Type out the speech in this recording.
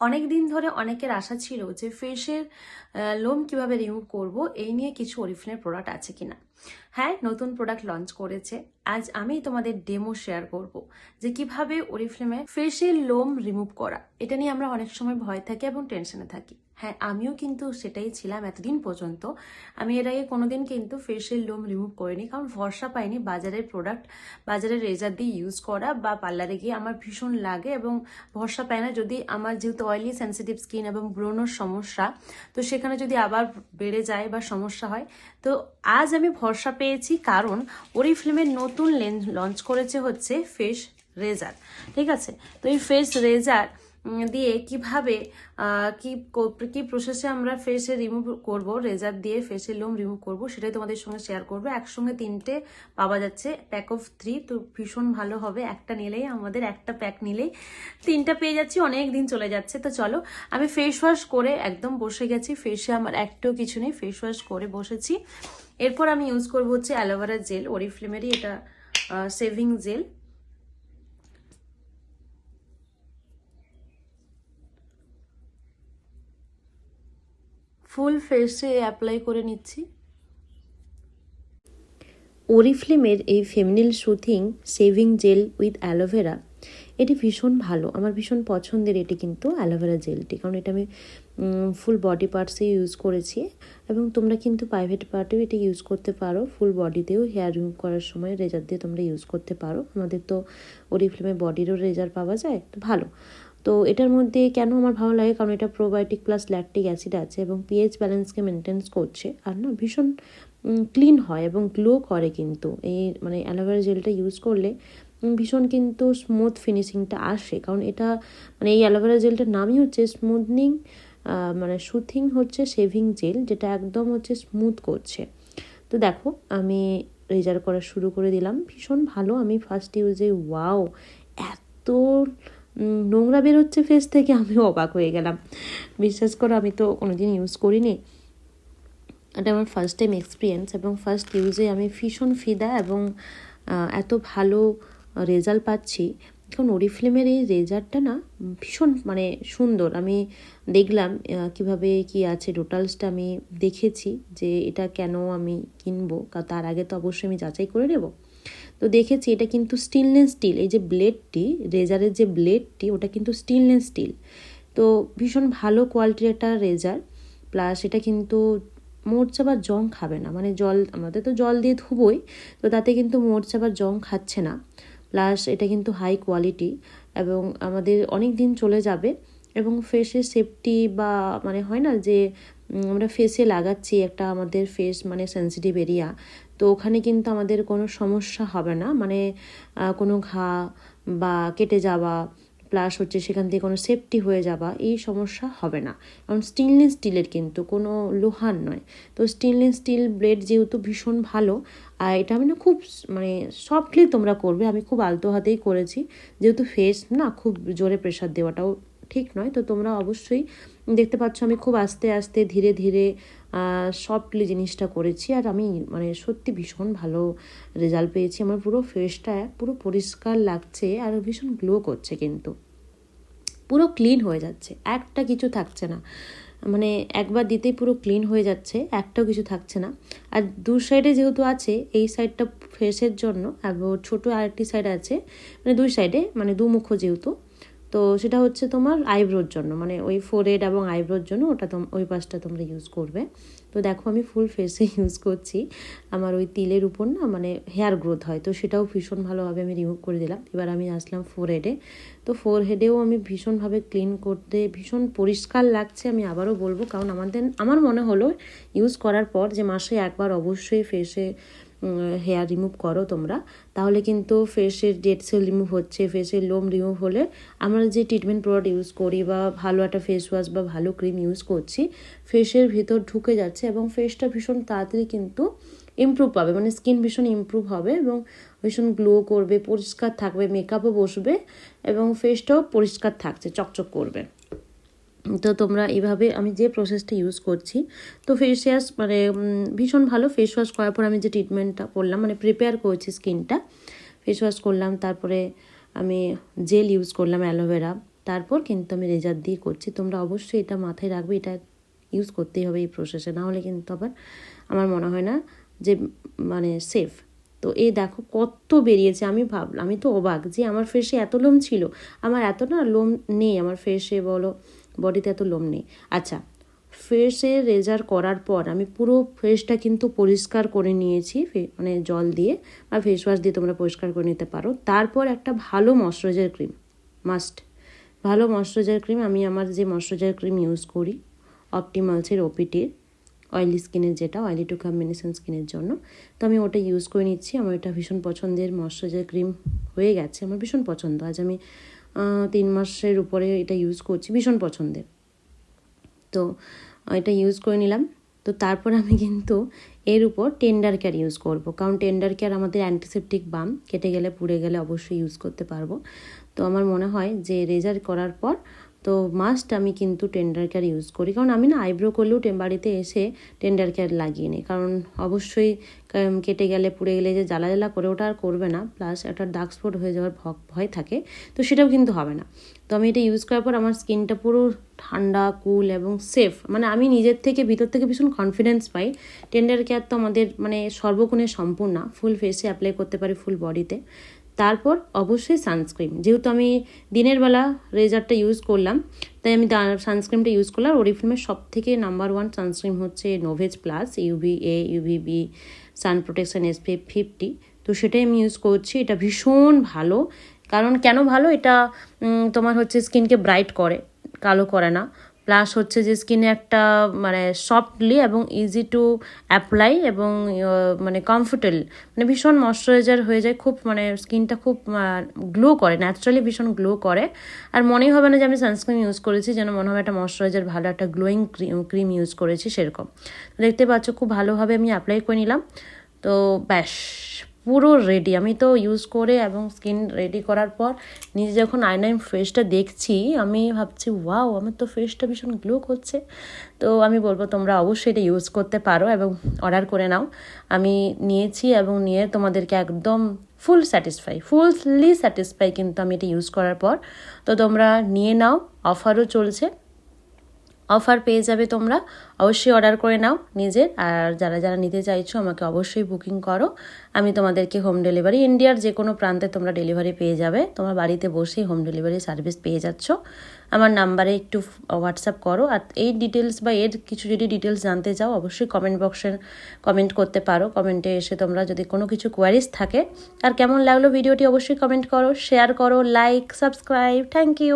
অনেক দিন ধরে অনেকের আশা ছিল যে ফেসের লোম কীভাবে রিমুভ করব, এই নিয়ে কিছু অরিফিনের প্রোডাক্ট আছে কিনা। হ্যাঁ নতুন প্রোডাক্ট লঞ্চ করেছে। আজ আমি তোমাদের ডেমো শেয়ার করব যে কীভাবে অরিফ্লেমে ফেসের লোম রিমুভ করা। এটা নিয়ে আমরা অনেক সময় ভয় থাকি এবং টেনশনে থাকি। হ্যাঁ আমিও কিন্তু সেটাই ছিলাম এতদিন পর্যন্ত। আমি এর আগে কোনোদিন কিন্তু ফেসের লোম রিমুভ করিনি, কারণ ভরসা পাইনি বাজারের প্রোডাক্ট বাজারের রেজার দিয়ে ইউজ করা বা পার্লারে গিয়ে আমার ভীষণ লাগে এবং ভরসা পায় না। যদি আমার যেহেতু অয়েলি সেন্সিটিভ স্কিন এবং ব্রণর সমস্যা, তো সেখানে যদি আবার বেড়ে যায় বা সমস্যা হয়, তো আজ আমি ভরসা পেয়েছি, কারণ ওরিফ্লেমের নতুন লেন্স লঞ্চ করেছে হচ্ছে ফেস রেজার ঠিক আছে? তো এই ফেস রেজার দিয়ে কীভাবে কি প্রসেসে আমরা ফেসে রিমুভ করব রেজার দিয়ে ফেসের লোম রিমুভ করব, সেটাই তোমাদের সঙ্গে শেয়ার করব। একসঙ্গে তিনটে পাওয়া যাচ্ছে প্যাক অফ থ্রি তো ভীষণ ভালো হবে। একটা নিলেই আমাদের, একটা প্যাক নিলেই তিনটা পেয়ে যাচ্ছি, অনেক দিন চলে যাচ্ছে। তো চলো, আমি ফেস ওয়াশ করে একদম বসে গেছি ফেসে আমার একটাও কিছু নেই ফেস ওয়াশ করে বসেছি। এরপর আমি ইউজ করব হচ্ছে অ্যালোভেরা জেল ওরিফ্লেমেরই এটা সেভিং জেল ফুল ফেসে অ্যাপ্লাই করে নিচ্ছি। ওরিফ্লেমের এই feminine soothing shaving gel with aloe vera এটি ভীষণ ভালো। আমার ভীষণ পছন্দের এটি কিন্তু অ্যালোভেরা জেলটি কারণ এটা আমি ফুল বডি পার্টসে ইউজ করেছি এবং তোমরা কিন্তু প্রাইভেট পার্টেও এটি ইউজ করতে পারো। ফুল বডিতেও হেয়ার রিমুভ করার সময় রেজার দিয়ে তোমরা ইউজ করতে পারো। আমাদের তো ওরিফ্লেমে বডিরও রেজার পাওয়া যায়, তো ভালো। তো এটার মধ্যে কেন আমার ভালো লাগে? কারণ এটা প্রোবায়োটিক প্লাস ল্যাকটিক অ্যাসিড আছে এবং পিএইচ ব্যালেন্সকে মেনটেন্স করছে। আর না, ভীষণ ক্লিন হয় এবং গ্লো করে কিন্তু। এই মানে অ্যালোভেরা জেলটা ইউজ করলে ভীষণ কিন্তু স্মুথ ফিনিশিংটা আসে। কারণ এটা মানে এই অ্যালোভেরা জেলটার নামই হচ্ছে স্মুথনিং মানে সুথিং হচ্ছে শেভিং জেল যেটা একদম হচ্ছে স্মুথ করছে। তো দেখো, আমি রেজার করা শুরু করে দিলাম। ভীষণ ভালো, আমি ফার্স্ট ইউজে ওয়াও এত নোংরা বেরোচ্ছে ফেস থেকে, আমি অবাক হয়ে গেলাম। বিশ্বাস করো, আমি তো কোনোদিন ইউজ করিনি। এটা আমার ফার্স্ট টাইম এক্সপিরিয়েন্স এবং ফার্স্ট ইউজে আমি ভীষণ ফিদা এবং এত ভালো রেজাল্ট পাচ্ছি। কারণ ওরিফ্লেমের এই রেজাল্টটা না ভীষণ মানে সুন্দর। আমি দেখলাম কীভাবে কি আছে টোটালসটা আমি দেখেছি যে এটা কেন আমি কিনবো তার আগে তো অবশ্যই আমি যাচাই করে নেব। তো দেখেছি এটা কিন্তু স্টিলনেস স্টিল এই যে ব্লেডটি রেজারের যে ব্লেডটি ওটা কিন্তু স্টিলনেস স্টিল তো ভীষণ ভালো কোয়ালিটির একটা রেজার প্লাস এটা কিন্তু মোর্চা বা জং খাবে না মানে জল, আমাদের তো জল দিয়ে ধুবোই, তো তাতে কিন্তু মোর্চা বা জং খাচ্ছে না। প্লাস এটা কিন্তু হাই কোয়ালিটি এবং আমাদের অনেক দিন চলে যাবে এবং ফেসের সেফটি বা মানে হয় না যে আমরা ফেসে লাগাচ্ছি একটা আমাদের ফেস মানে সেন্সিটিভ এরিয়া তো ওখানে কিন্তু আমাদের কোনো সমস্যা হবে না। মানে কোনো ঘা বা কেটে যাওয়া প্লাস হচ্ছে সেখান থেকে কোনো সেফটি হয়ে যাওয়া, এই সমস্যা হবে না। কারণ স্টিলনেস স্টিলের কিন্তু কোনো লোহার নয়। তো স্টিলনেস স্টিল ব্লেড যেহেতু ভীষণ ভালো, আর এটা আমি না খুব মানে সফটলি তোমরা করবে, আমি খুব আলতো হাতেই করেছি। যেহেতু ফেস না, খুব জোরে প্রেশার দেওয়াটাও ঠিক নয়। তো তোমরা অবশ্যই দেখতে পাচ্ছ আমি খুব আস্তে আস্তে ধীরে ধীরে সফটলি জিনিসটা করেছি আর আমি মানে সত্যি ভীষণ ভালো রেজাল্ট পেয়েছি। আমার পুরো ফেসটা পুরো পরিষ্কার লাগছে আর ভীষণ গ্লো করছে কিন্তু। পুরো ক্লিন হয়ে যাচ্ছে, একটা কিছু থাকছে না। মানে একবার দিতেই পুরো ক্লিন হয়ে যাচ্ছে, একটাও কিছু থাকছে না। আর দু সাইডে যেহেতু আছে, এই সাইডটা ফেসের জন্য ছোটো আরেকটি সাইড আছে মানে দুই সাইডে মানে দু মুখ যেহেতু তো সেটা হচ্ছে তোমার আইব্রোর জন্য মানে ওই ফোরহেড এবং আইব্রোর জন্য ওটা তোম, ওই পাশটা তোমরা ইউজ করবে। তো দেখো আমি ফুল ফেসে ইউজ করছি। আমার ওই তিলের উপর না মানে হেয়ার গ্রোথ হয়, তো সেটাও ভীষণ ভালোভাবে আমি রিমুভ করে দিলাম। এবার আমি আসলাম ফোরহেডে তো ফোরহেডেও আমি ভীষণভাবে ক্লিন করতে ভীষণ পরিষ্কার লাগছে, আমি আবারও বলব। কারণ আমাদের, আমার মনে হলো ইউজ করার পর যে মাসে একবার অবশ্যই ফেসে হেয়ার রিমুভ করো তোমরা, তাহলে কিন্তু ফেসের ডেড সেল রিমুভ হচ্ছে ফেসের লোম রিমুভ হলে আমরা যে ট্রিটমেন্ট প্রোডাক্ট ইউজ করি বা ভালো একটা ফেস ওয়াশ বা ভালো ক্রিম ইউজ করছি ফেসের ভিতর ঢুকে যাচ্ছে এবং ফেসটা ভীষণ তাড়াতাড়ি কিন্তু ইমপ্রুভ পাবে মানে স্কিন ভীষণ ইমপ্রুভ হবে এবং ভীষণ গ্লো করবে, পরিষ্কার থাকবে মেকআপও বসবে এবং ফেসটাও পরিষ্কার থাকছে, চকচক করবে। তো তোমরা এভাবে আমি যে প্রসেসটা ইউজ করছি, তো ফেস ওয়াশ মানে ভীষণ ভালো ফেস ওয়াশ করার পর আমি যে ট্রিটমেন্টটা করলাম মানে প্রিপেয়ার করেছি স্কিনটা ফেস ওয়াশ করলাম, তারপরে আমি জেল ইউজ করলাম অ্যালোভেরা তারপর কিন্তু আমি রেজার দিয়ে করছি। তোমরা অবশ্যই এটা মাথায় রাখবে, এটা ইউজ করতেই হবে এই প্রসেসে না হলে কিন্তু আবার আমার মনে হয় না যে মানে সেফ তো এই দেখো কত বেরিয়েছে, আমি ভাবলাম আমি তো অবাক যে আমার ফেসে এত লোম ছিল, আমার এত না লোম নেই, আমার ফেসে বলো বডিতে এত লোম নেই। আচ্ছা ফেসে রেজার করার পর আমি পুরো ফেসটা কিন্তু পরিষ্কার করে নিয়েছি মানে জল দিয়ে, বা ফেস ওয়াশ দিয়ে তোমরা পরিষ্কার করে নিতে পারো। তারপর একটা ভালো ময়শ্চারাইজার ক্রিম মাস্ট ভালো ময়শ্চারাইজার ক্রিম আমি আমার যে ময়শ্চারাইজার ক্রিম ইউজ করি অপটিমালসের ওপিটির অয়েলি স্কিনের যেটা অয়েলি টু কম্বিনেশন স্কিনের জন্য। তো আমি ওটা ইউজ করে নিচ্ছি। আমার এটা ভীষণ পছন্দের ময়শ্চারাইজার ক্রিম হয়ে গেছে। আমার ভীষণ পছন্দ। আজ আমি তিন মাসের উপরে এটা ইউজ করছি, ভীষণ পছন্দের। তো এটা ইউজ করে নিলাম। তো তারপর আমি কিন্তু এর উপর টেন্ডার কেয়ার ইউজ করব। কারণ টেন্ডার কেয়ার আমাদের অ্যান্টিসেপটিক বাম কেটে গেলে পুড়ে গেলে অবশ্যই ইউজ করতে পারব। তো আমার মনে হয় যে রেজার করার পর তো মাস্ট আমি কিন্তু টেন্ডার কেয়ার ইউজ করি। কারণ আমি না আইব্রো করলেও বাড়িতে এসে টেন্ডার কেয়ার লাগিয়ে নিই। কারণ অবশ্যই কেটে গেলে, পুড়ে গেলে যে জ্বালা জ্বালা করে ওটা আর করবে না। প্লাস একটা ডার্ক স্পট হয়ে যাওয়ার ভয় থাকে। তো সেটাও কিন্তু হবে না। তো আমি এটা ইউজ করার পর আমার স্কিনটা পুরো ঠান্ডা কুল এবং সেফ মানে আমি নিজের থেকে, ভিতর থেকে ভীষণ কনফিডেন্স পাই। টেন্ডার কেয়ার তো আমাদের মানে সর্বগুণে সম্পূর্ণ ফুল ফেসে অ্যাপ্লাই করতে পারি ফুল বডিতে তারপর অবশ্যই সানস্ক্রিন যেহেতু আমি দিনের বেলা রেজারটা ইউজ করলাম, তাই আমি সানস্ক্রিনটা ইউজ করলাম। ওরিফিল্মের সব থেকে নাম্বার ওয়ান সানস্ক্রিন হচ্ছে Novage plus UV A UV B sun protection SPF fifty তো সেটাই আমি ইউজ করছি। এটা ভীষণ ভালো। কারণ কেন ভালো? এটা তোমার হচ্ছে স্কিনকে ব্রাইট করে, কালো করে না। প্লাস হচ্ছে যে স্কিনে একটা মানে সফটলি এবং ইজি টু অ্যাপ্লাই এবং মানে কমফোর্টেবল মানে ভীষণ ময়শ্চারাইজার হয়ে যায়, খুব মানে স্কিনটা খুব গ্লো করে ন্যাচারালি ভীষণ গ্লো করে। আর মনেই হবে না যে আমি সানস্ক্রিন ইউজ করেছি, যেন মনে হবে একটা ময়শ্চারাইজার ভালো একটা গ্লোয়িং ক্রিম ইউজ করেছি সেরকম। দেখতে পাচ্ছ, খুব ভালোভাবে আমি অ্যাপ্লাই করে নিলাম। তো ব্যাস। পুরো রেডি আমি তো ইউজ করে এবং স্কিন রেডি করার পর নিজে যখন আয়নায় ফেসটা দেখছি, আমি ভাবছি ওয়াও আমার তো ফেসটা ভীষণ গ্লো করছে। তো আমি বলব, তোমরা অবশ্যই এটা ইউজ করতে পারো এবং অর্ডার করে নাও। আমি নিয়েছি এবং নিয়ে তোমাদেরকে একদম ফুল স্যাটিসফাই ফুললি স্যাটিসফাই কিন্তু আমি এটা ইউজ করার পর। তো তোমরা নিয়ে নাও অফারও চলছে। অফার পেয়ে যাবে তোমরা, অবশ্যই অর্ডার করে নাও নিজের। আর যারা যারা নিতে চাইছো, আমাকে অবশ্যই বুকিং করো। আমি তোমাদেরকে হোম ডেলিভারি ইন্ডিয়ার যে কোনো প্রান্তে তোমরা ডেলিভারি পেয়ে যাবে। তোমার বাড়িতে বসেই হোম ডেলিভারি সার্ভিস পেয়ে যাচ্ছ। আমার নাম্বারে একটু হোয়াটসঅ্যাপ করো। আর এই ডিটেলস বা এর কিছু যদি ডিটেলস জানতে চাও, অবশ্যই কমেন্ট বক্সে কমেন্ট করতে পারো। কমেন্টে এসে তোমরা যদি কোনো কিছু কোয়ারিজ থাকে, আর কেমন লাগল ভিডিওটি অবশ্যই কমেন্ট করো শেয়ার করো লাইক সাবস্ক্রাইব থ্যাংক ইউ